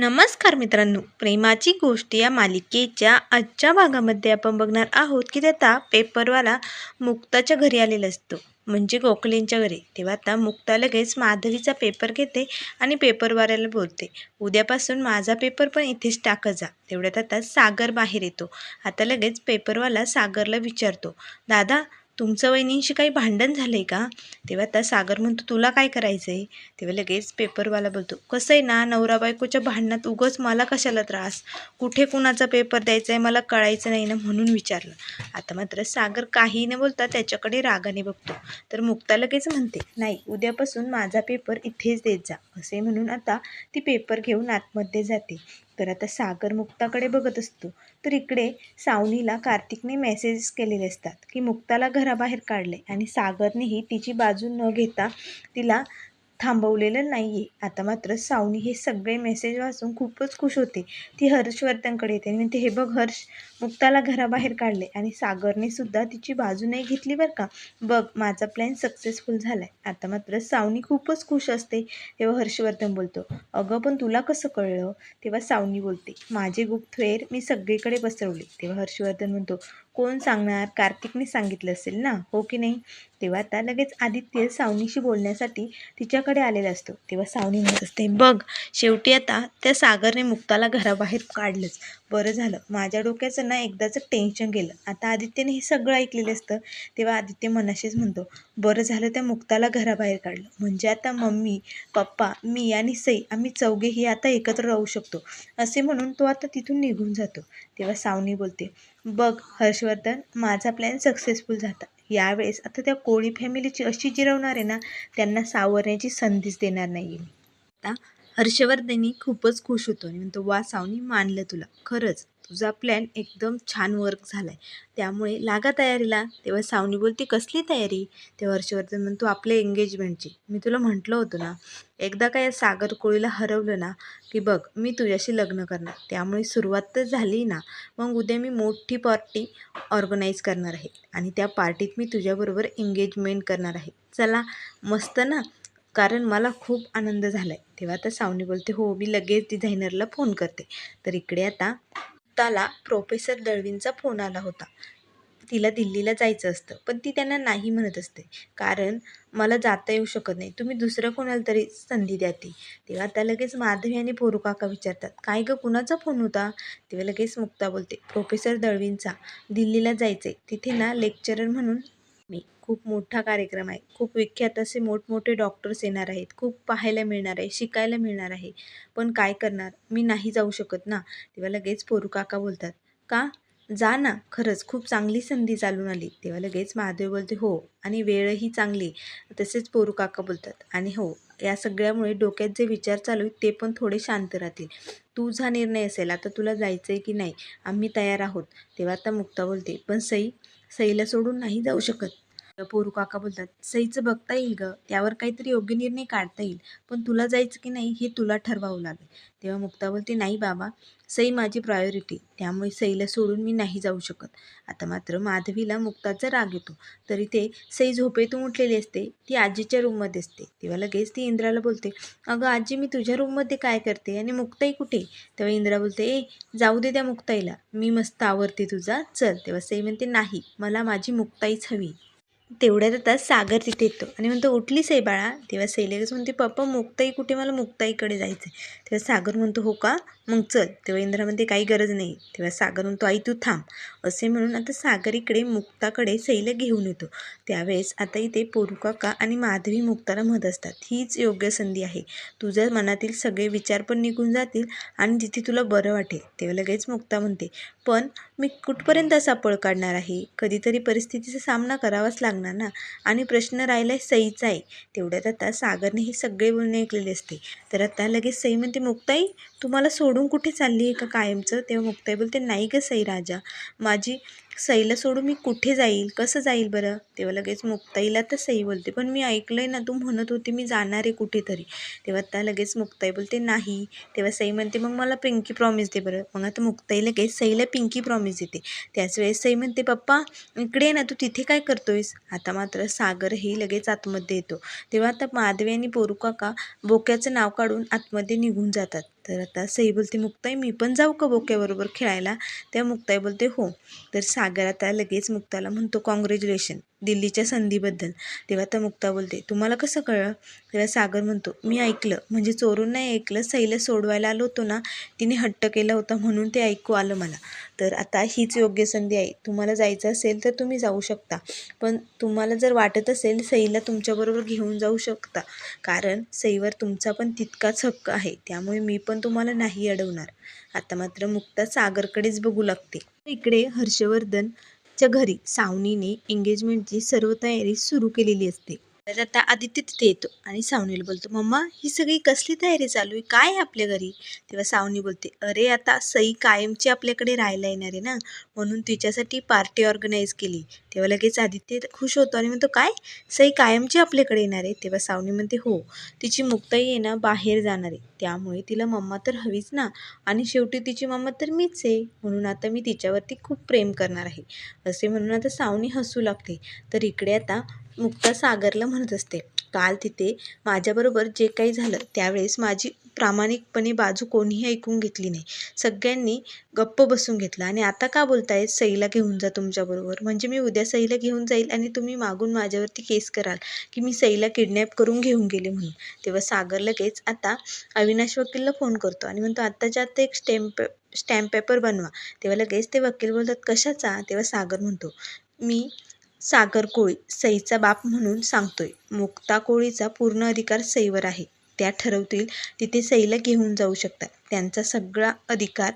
नमस्कार मित्रांनो प्रेमाची गोष्ट या मालिकेच्या आजच्या भागामध्ये आपण बघणार आहोत की आता पेपरवाला मुक्ताच्या घरी आलेला असतो. म्हणजे गोखलेंच्या घरी. तेव्हा आता मुक्ता लगेच माधवीचा पेपर घेते आणि पेपरवाल्याला बोलते उद्यापासून माझा पेपर पण इथेच टाकत जा. तेवढ्यात आता सागर बाहेर येतो. आता लगेच पेपरवाला सागरला विचारतो दादा तुमचं वहिनींशी काही भांडण झालं आहे का? तेव्हा आता सागर म्हणतो तुला काय करायचं आहे तेव्हा लगेच पेपरवाला बोलतो कसं आहे ना नवरा बायकोच्या भांडणात उगंच मला कशाला त्रास? कुठे कुणाचा पेपर द्यायचा आहे मला कळायचं नाही ना म्हणून विचारलं. आता मात्र सागर काही न बोलता त्याच्याकडे रागाने बघतो. तर मुक्ता लगेच म्हणते नाही उद्यापासून माझा पेपर इथेच देत जा असे म्हणून आता ती पेपर घेऊन आतमध्ये जाते. तर आता सागर मुक्ताकडे बघत असतो. तर इकडे सावनीला कार्तिकने मेसेज केलेले असतात की मुक्ताला घराबाहेर काढले आणि सागरनेही तिची बाजू न घेता तिला थांबवलेलं नाही आहे आता मात्र सावनी हे सगळे मेसेज वाचून खूपच खुश होते. ती हर्षवर्धनकडे येते आणि म्हणते हे बघ हर्ष मुक्ताला घराबाहेर काढले आणि सागरने सुद्धा तिची बाजू नाही घेतली बरं का? बघ माझा प्लॅन सक्सेसफुल झाला आहे आता मात्र सावनी खूपच खुश असते तेव्हा हर्षवर्धन बोलतो अगं पण तुला कसं कळलं? तेव्हा सावनी बोलते माझे गुप्तहेर मी सगळीकडे पसरवले. तेव्हा हर्षवर्धन म्हणतो कोण सांगणार? कार्तिकने सांगितलं असेल ना? हो की नाही? तेव्हा आता लगेच आदित्य सावनीशी बोलण्यासाठी तिच्याकडे आलेला असतो. तेव्हा सावनी म्हणत असते बघ शेवटी आता त्या सागरने मुक्ताला घराबाहेर काढलंच. बरं झालं. माझ्या डोक्याचं ना एकदाचं टेन्शन गेलं. आता आदित्यने हे सगळं ऐकलेलं असतं. तेव्हा आदित्य मनाशीच म्हणतो बरं झालं त्या मुक्ताला घराबाहेर काढलं. म्हणजे आता मम्मी पप्पा मी आणि सई आम्ही चौघेही आता एकत्र राहू शकतो. असे म्हणून तो आता तिथून निघून जातो. तेव्हा सावनी बोलते बघ हर्षवर्धन माझा प्लॅन सक्सेसफुल झाला. यावेळेस आता त्या कोळी फॅमिलीची अशी जिरवणार आहे ना त्यांना सावरण्याची संधीच देणार नाही आता हर्षवर्धनी खूपच खुश होतो आणि म्हणतो वा सावनी मानलं तुला. खरंच. तुझा प्लॅन एकदम छान वर्क झाला आहे त्यामुळे लागा तयारीला. तेव्हा सावनी बोलते कसली तयारी? तेव्हा हर्षवर्धन म्हणतो आपल्या एंगेजमेंटची मी तुला म्हटलं होतं ना एकदा काय सागर कोळीला हरवलं ना की बघ मी तुझ्याशी लग्न करणार. त्यामुळे सुरुवात तर झाली ना मग उद्या मी मोठी पार्टी ऑर्गनाईज करणार आहे. आणि त्या पार्टीत मी तुझ्याबरोबर एंगेजमेंट करणार आहे. चला मस्त ना? कारण मला खूप आनंद झाला आहे तेव्हा आता सावनी बोलते हो मी लगेच डिझायनरला फोन करते. तर इकडे आता स्वतःला प्रोफेसर दळवींचा फोन आला होता. तिला दिल्लीला जायचं असतं पण ती त्यांना नाही म्हणत असते. कारण मला जाता येऊ शकत नाही. तुम्ही दुसरं कोणाला तरी संधी द्या ती. तेव्हा त्या लगेच माधवी आणि पोरू काका विचारतात काय गं कुणाचा फोन होता? तेव्हा लगेच मुक्ता बोलते प्रोफेसर दळवींचा. दिल्लीला जायचं आहे तिथे ना लेक्चरर म्हणून मी. खूप मोठा कार्यक्रम आहे. खूप विख्यात असे मोठमोठे डॉक्टर्स येणार आहेत. खूप पाहायला मिळणार आहे. शिकायला मिळणार आहे. पण काय करणार? मी नाही जाऊ शकत ना. तेव्हा लगेच पोरू काका बोलतात का? जा ना. खरंच खूप चांगली संधी चालून आली. तेव्हा लगेच महादेव बोलते हो. आणि वेळही चांगली. तसेच पोरू काका बोलतात आणि हो. या सगळ्यामुळे डोक्यात जे विचार चालू आहेत ते पण थोडे शांत राहतील. तुझा निर्णय असेल. आता तुला जायचं आहे की नाही? आम्ही तयार आहोत. तेव्हा आता मुक्ता बोलते पण सई सईला सोडून नाही जाऊ शकत. पोरू काका बोलतात सईचं बघता येईल गं त्यावर काहीतरी योग्य निर्णय काढता येईल पण तुला जायचं की नाही हे तुला ठरवावं लागेल. तेव्हा मुक्ता बोलते नाही बाबा सई माझी प्रायोरिटी त्यामुळे सईला सोडून मी नाही जाऊ शकत. आता मात्र माधवीला मुक्ताचा राग येतो तरी ते सई झोपेतून उठलेली असते ती आजीच्या रूममध्ये असते. तेव्हा लगेच ती इंद्राला बोलते अगं आजी मी तुझ्या रूममध्ये काय करते आणि मुक्ताई कुठे? तेव्हा इंद्रा बोलते ए जाऊ दे त्या मुक्ताईला मी मस्त आवडते तुझा चल. तेव्हा सई म्हणते नाही मला माझी मुक्ताईच हवी. तेवढ्यात आता सागर तिथे येतो. आणि म्हणतो उठलीस आहे बाळा. तेव्हा सैलेगच म्हणते पप्पा मुक्ताई कुठे? मला मुक्ताईकडे जायचं आहे तेव्हा सागर म्हणतो हो का? मग चल. तेव्हा इंद्रा म्हणते काही गरज नाही. तेव्हा सागर म्हणतो आई तू थांब. असे म्हणून आता सागर इकडे मुक्ताकडे सैल घेऊन येतो. त्यावेळेस आता इथे पोरुकाका आणि माधवी मुक्ताला मत असतात. हीच योग्य संधी आहे. तुझ्या मनातील सगळे विचार पण निघून जातील आणि जिथे तुला बरं वाटेल. तेव्हा लगेच मुक्ता म्हणते पण मी कुठपर्यंत असा पळ काढणार आहे? कधीतरी परिस्थितीचा सामना करावाच लागणार ना? आणि प्रश्न राहिला आहे सईचा आहे. तेवढ्यात आता सागरने हे सगळे बोलणे ऐकलेले असते. तर आता लगेच सई म्हणते मुक्ताई तुम्हाला सोडून कुठे चालली आहे का कायमचं? तेव्हा मुक्ताई बोलते नाही गं सई राजा. माझी सईला सोडून मी कुठे जाईल? कसं जाईल बरं? तेव्हा लगेच मुक्ताईला तर सई बोलते पण मी ऐकलं आहे ना तू म्हणत होती मी जाणार आहे कुठेतरी. तेव्हा आता लगेच मुक्ताई बोलते नाही. तेव्हा सई म्हणते मग मला पिंकी प्रॉमिस दे बरं. मग आता मुक्ताई लगेच सईला पिंकी प्रॉमिस देते. त्याच वेळेस सई म्हणते पप्पा इकडे ना तू तिथे काय करतोयस? आता मात्र सागरही लगेच आतमध्ये येतो. तेव्हा आता माधवी आणि पोरुकाका बोक्याचं नाव काढून आतमध्ये निघून जातात. तर आता सई बोलते मुक्ताई मी पण जाऊ का बोक्याबरोबर खेळायला? तेव्हा मुक्ताई बोलते हो. तर सागर आता लगेच मुक्ताला म्हणतो कॉंग्रॅच्युलेशन दिल्लीच्या संधीबद्दल. तेव्हा आता मुक्ता बोलते तुम्हाला कसं कळलं? तेव्हा सागर म्हणतो मी ऐकलं. म्हणजे चोरून नाही ऐकलं सईला सोडवायला आलो होतो ना तिने हट्ट केला होता म्हणून ते ऐकू आलं मला. तर आता हीच योग्य संधी आहे. तुम्हाला जायचं असेल तर तुम्ही जाऊ शकता. पण तुम्हाला जर वाटत असेल सईला तुमच्याबरोबर घेऊन जाऊ शकता. कारण सईवर तुमचा पण तितकाच हक्क आहे. त्यामुळे मी पण तुम्हाला नाही अडवणार. आता मात्र मुक्ता सागरकडेच बघू लागते. इकडे हर्षवर्धन च्या घरी सावनीने एंगेजमेंटची सर्व तयारी सुरू केलेली असते. तर आता आदित्य तिथे येतो आणि सावनीला बोलतो मम्मा ही सगळी कसली तयारी चालू आहे? काय आहे आपल्या घरी? तेव्हा सावनी बोलते अरे आता सई कायमची आपल्याकडे राहायला येणार आहे ना म्हणून तिच्यासाठी पार्टी ऑर्गनाईज केली. तेव्हा लगेच आदित्य खुश होतो आणि म्हणतो काय? सई कायमची आपल्याकडे येणार आहे? तेव्हा सावनी म्हणते हो तिची मुक्ताई आहे ना बाहेर जाणार आहे. त्यामुळे तिला मम्मा तर हवीच ना आणि शेवटी तिची मम्मा तर मीच आहे म्हणून आता मी तिच्यावरती खूप प्रेम करणार आहे. असे म्हणून आता सावनी हसू लागते. तर इकडे आता मुक्ता सागरला म्हणत असते. काल तिथे माझ्याबरोबर जे काही झालं त्यावेळेस माझी प्रामाणिकपणे बाजू कोणीही ऐकून घेतली नाही. सगळ्यांनी गप्प बसून घेतला. आणि आता का बोलताय सईला घेऊन जा तुमच्याबरोबर. म्हणजे मी उद्या सईला घेऊन जाईल आणि तुम्ही मागून माझ्यावरती केस कराल की मी सईला किडनॅप करून घेऊन गेले म्हणून. तेव्हा सागर लगेच आता अविनाश वकीलला फोन करतो आणि म्हणतो आत्ताच्या आत्ता एक स्टॅम्प स्टॅम्प पेपर बनवा. तेव्हा लगेच ते वकील बोलतात कशाचा? तेव्हा सागर म्हणतो मी सागर कोळी सईचा बाप म्हणून सांगतोय. मुक्ता कोळीचा पूर्ण अधिकार सईवर आहे. त्या ठरवतील तिथे सईला घेऊन जाऊ शकतात. त्यांचा सगळा अधिकार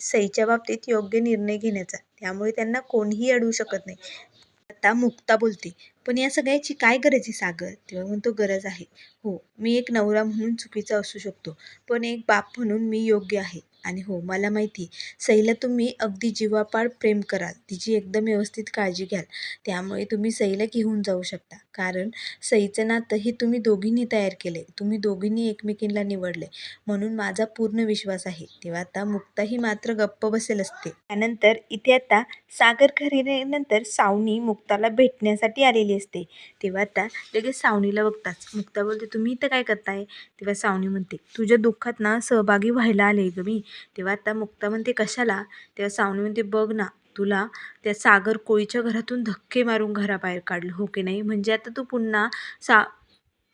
सईच्या बाबतीत योग्य निर्णय घेण्याचा. त्यामुळे त्यांना कोणीही अडवू शकत नाही. आता मुक्ता बोलते पण या सगळ्याची काय गरज आहे सागर? तेव्हा म्हणतो गरज आहे. हो मी एक नवरा म्हणून चुकीचा असू शकतो. पण एक बाप म्हणून मी योग्य आहे. आणि हो मला माहिती सईला तुम्ही अगदी जीवापाड प्रेम कराल. तिची एकदम व्यवस्थित काळजी घ्याल. त्यामुळे तुम्ही सईला घेऊन जाऊ शकता. कारण सईचं नातं हे तुम्ही दोघींनी तयार केले. तुम्ही दोघींनी एकमेकींना निवडले. म्हणून माझा पूर्ण विश्वास आहे. तेव्हा आता मुक्ताही मात्र गप्प बसेल असते. त्यानंतर इथे आता सागर खरेदीनंतर सावनी मुक्ताला भेटण्यासाठी आलेली असते. तेव्हा आता लगेच सावनीला बघताच. मुक्ता बोलते तुम्ही इथं काय करताय? तेव्हा सावनी म्हणते तुझ्या दुःखात ना सहभागी व्हायला आले ग मी. तेव्हा आता मुक्ता म्हणते कशाला? तेव्हा सावनी म्हणते बघ ना तुला त्या सागर कोळीच्या घरातून धक्के मारून घराबाहेर काढलं हो की नाही? म्हणजे आता तू पुन्हा सा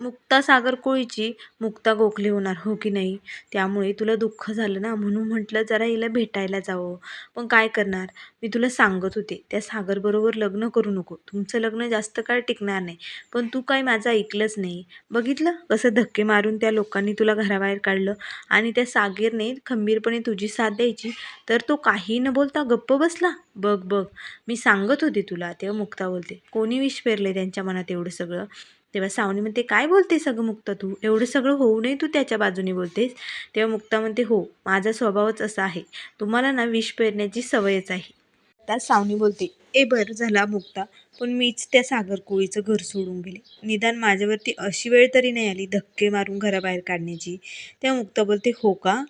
मुक्ता सागर कोळीची मुक्ता गोखले होणार हो की नाही? त्यामुळे तुला दुःख झालं ना? म्हणून म्हटलं जरा हिला भेटायला जावं. पण काय करणार? मी तुला सांगत होते त्या सागरबरोबर लग्न करू नको. तुमचं लग्न जास्त काळ टिकणार नाही. पण तू काय माझं ऐकलंच नाही. बघितलं कसं धक्के मारून त्या लोकांनी तुला घराबाहेर काढलं आणि त्या सागरने खंबीरपणे तुझी साथ द्यायची? तर तो काही न बोलता गप्प बसला? बघ बघ. मी सांगत होते तुला तेव्हा मुक्ता बोलते कोणी विष पेरले त्यांच्या मनात एवढं सगळं? तेव्हा सावनी म्हणते काय बोलते सगळं मुक्ता तू? एवढं सगळं होऊ नये तू त्याच्या बाजूने बोलतेस. तेव्हा मुक्ता म्हणते हो माझा स्वभावच असा आहे. तुम्हाला ना विष पेरण्याची सवयच आहे. आता सावनी बोलते ए बरं झाला मुक्ता पण मीच त्या सागर कोळीचं घर सोडून गेले. निदान माझ्यावरती अशी वेळ तरी नाही आली धक्के मारून घराबाहेर काढण्याची. तेव्हा मुक्ता बोलते हो का?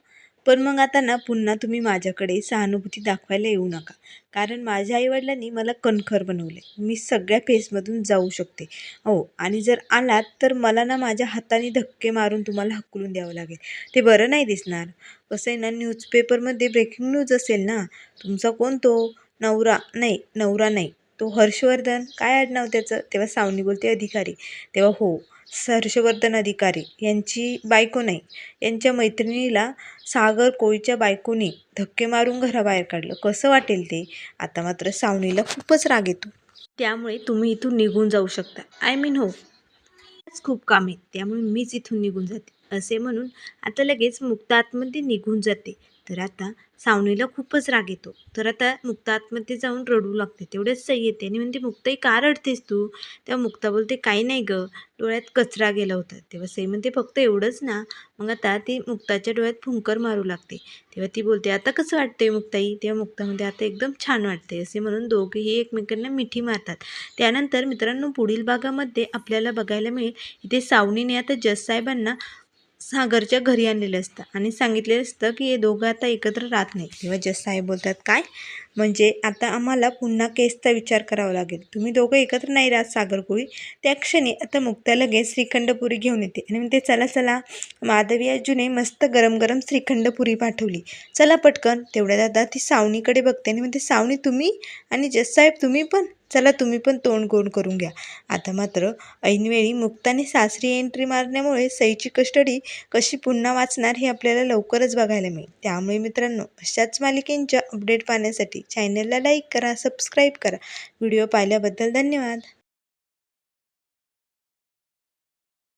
पण मग आता ना पुन्हा तुम्ही माझ्याकडे सहानुभूती दाखवायला येऊ नका. कारण माझ्या आईवडिलांनी मला कणखर बनवले. मी सगळ्या फेसमधून जाऊ शकते. हो आणि जर आलात तर मला ना माझ्या हाताने धक्के मारून तुम्हाला हकलून द्यावं लागेल. ते बरं नाही दिसणार. कसं आहे ना न्यूजपेपरमध्ये ब्रेकिंग न्यूज असेल ना तुमचा कोण तो? नवरा नाही नवरा नाही. तो हर्षवर्धन. काय आडनाव त्याचं? तेव्हा सावनी बोलते अधिकारी. तेव्हा हो. हर्षवर्धन अधिकारी. यांची बायको नाही. यांच्या मैत्रिणीला सागर कोळीच्या बायकोने धक्के मारून घराबाहेर काढलं. कसं वाटेल ते? आता मात्र सावनीला खूपच राग येतो. त्यामुळे तुम्ही इथून निघून जाऊ शकता. आय मीन हो. आज खूप काम आहे. त्यामुळे मीच इथून निघून जाते. असे म्हणून आता लगेच मुक्ता आतमध्ये निघून जाते. तर आता सावनीला खूपच राग येतो. तर आता मुक्ता आतमध्ये जाऊन रडू लागते. तेवढ्याच सई येते आणि म्हणते मुक्ताई का रडतेस तू? तेव्हा मुक्ता बोलते काही नाही गं. डोळ्यात कचरा गेला होता. तेव्हा सई म्हणते फक्त एवढंच ना. मग आता ती मुक्ताच्या डोळ्यात फुंकर मारू लागते. तेव्हा ती बोलते आता कसं वाटतंय मुक्ताई? तेव्हा मुक्तामध्ये आता एकदम छान वाटते असे म्हणून दोघेही एकमेकांना मिठी मारतात. त्यानंतर मित्रांनो पुढील भागामध्ये आपल्याला बघायला मिळेल इथे सावनीने आता जस साहेबांना सागरच्या घरी आणलेलं असतं. आणि सांगितलेलं असतं की हे दोघं आता एकत्र राहत नाही तेव्हा जस साहेब बोलतात काय? म्हणजे आता आम्हाला पुन्हा केसचा विचार करावा लागेल. तुम्ही दोघं एकत्र नाही राहत सागरपुरी त्या क्षणी आता मुक्ता लगेच श्रीखंडपुरी घेऊन येते. आणि म्हणते चला चला. माधवी आजूने मस्त गरम गरम श्रीखंडपुरी पाठवली. चला पटकन. तेवढ्या दादा ती सावनीकडे बघते. आणि म्हणते सावनी तुम्ही? आणि जस साहेब तुम्ही पण. चला तुम्ही पण तोंड गोड करून घ्या. आता मात्र ऐनवेळी मुक्ताने सासरी एंट्री मारण्यामुळे सईची कस्टडी कशी पुन्हा वाचणार हे आपल्याला लवकरच बघायला मिळेल. त्यामुळे मित्रांनो अशाच मालिकेंच्या अपडेट पाहण्यासाठी चॅनलला लाईक करा सबस्क्राईब करा. व्हिडिओ पाहिल्याबद्दल धन्यवाद.